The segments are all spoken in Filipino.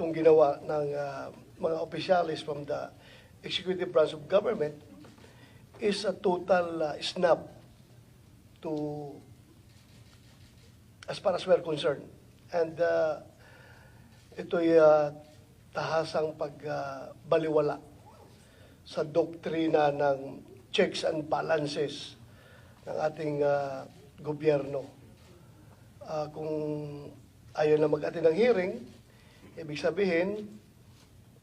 itong ginawa ng ah, mga opisyalis from the executive branch of government is a total ah, snub to as far as we're concerned. And uh, ito'y ah, tahasang pagbaliwala sa doktrina ng checks and balances ng ating ah, gobyerno. Ah, kung ayaw na mag-attend ng hearing, ibig sabihin,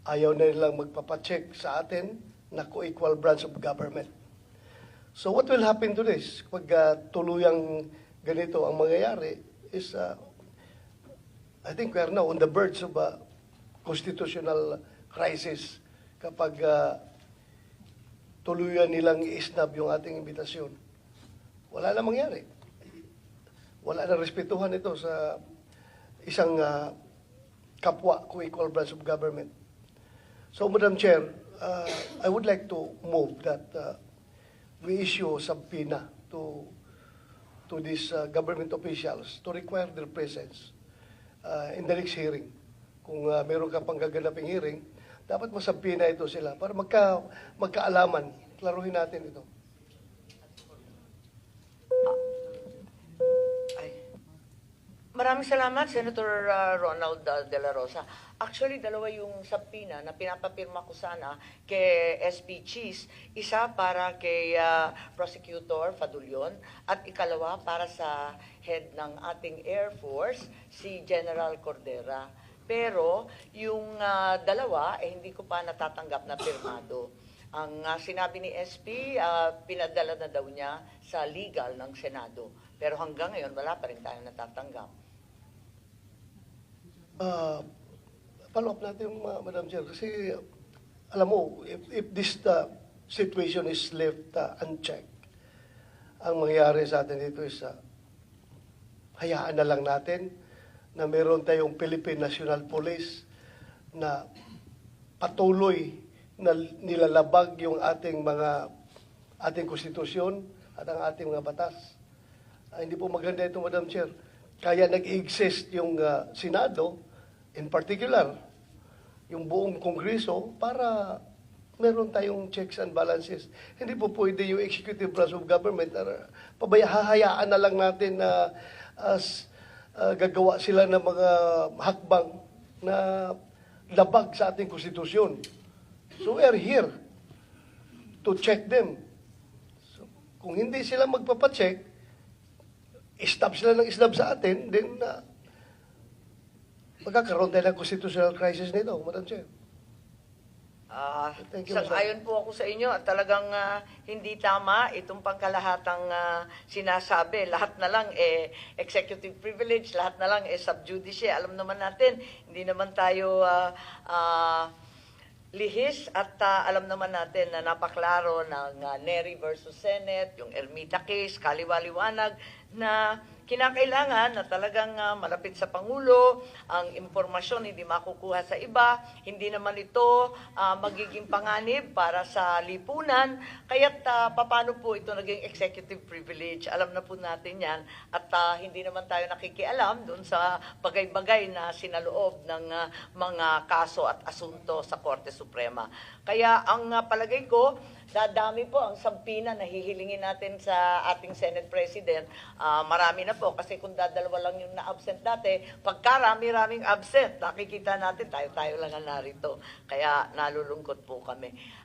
ayaw na nilang magpapacheck sa atin na co-equal branch of government. So what will happen to this? Pag ah, tuluyang ganito ang mangyayari is, ah, I think we are now on the verge of a constitutional crisis kapag ah, tuluyan nilang i-snub yung ating imbitasyon. Wala na mangyari. Wala na respetuhan ito sa isang ah, kapwa co-equal branch of government. So, Madam Chair, uh, I would like to move that uh, we issue subpoena to to these uh, government officials to require their presence uh, in the next hearing. Kung uh, meron ka pang gaganaping hearing, dapat masabpina ito sila para magka, magkaalaman. Klaruhin natin ito. Maraming salamat, Senator uh, Ronald uh, De La Rosa. Actually, dalawa yung subpoena na pinapapirma ko sana kay SP Cheese. Isa para kay uh, Prosecutor Fadulion at ikalawa para sa head ng ating Air Force, si General Cordera. Pero yung uh, dalawa, eh, hindi ko pa natatanggap na pirmado. Ang uh, sinabi ni SP, uh, pinadala na daw niya sa legal ng Senado. Pero hanggang ngayon, wala pa rin tayong natatanggap. Uh, follow up natin, uh, Madam Chair, kasi alam mo, if, if this uh, situation is left uh, unchecked, ang mangyayari sa atin dito is uh, hayaan na lang natin na meron tayong Philippine National Police na patuloy na nilalabag yung ating mga ating konstitusyon at ang ating mga batas. Ah, hindi po maganda ito, Madam Chair. Kaya nag-exist yung ah, Senado, in particular, yung buong Kongreso, para meron tayong checks and balances. Hindi po pwede yung executive branch of government na pabaya, hahayaan na lang natin na as ah, gagawa sila ng mga hakbang na labag sa ating konstitusyon. So we are here to check them. So, kung hindi sila magpapacheck, stop sila ng stop sa atin, then uh, magkakaroon tayo ng constitutional crisis nito, Madam Chair. Ah, Thank you, ayon po ako sa inyo at talagang ah, hindi tama itong pangkalahatang ah, sinasabi. Lahat na lang eh executive privilege, lahat na lang eh sub judice. Alam naman natin, hindi naman tayo ah, ah, lihis at ah, alam naman natin na napaklaro ng ah, Neri versus Senate, yung Ermita case, kaliwaliwanag na kinakailangan na talagang ah, malapit sa Pangulo, ang impormasyon hindi makukuha sa iba, hindi naman ito ah, magiging panganib para sa lipunan, kaya't uh, paano po ito naging executive privilege, alam na po natin yan, at ah, hindi naman tayo nakikialam doon sa bagay-bagay na sinaloob ng ah, mga kaso at asunto sa Korte Suprema. Kaya ang ah, palagay ko, dadami po ang sampina na hihilingin natin sa ating Senate President. Ah, marami na po kasi kung dadalawa lang yung na-absent dati, pagkarami-raming absent, nakikita natin tayo-tayo lang ang narito. Kaya nalulungkot po kami.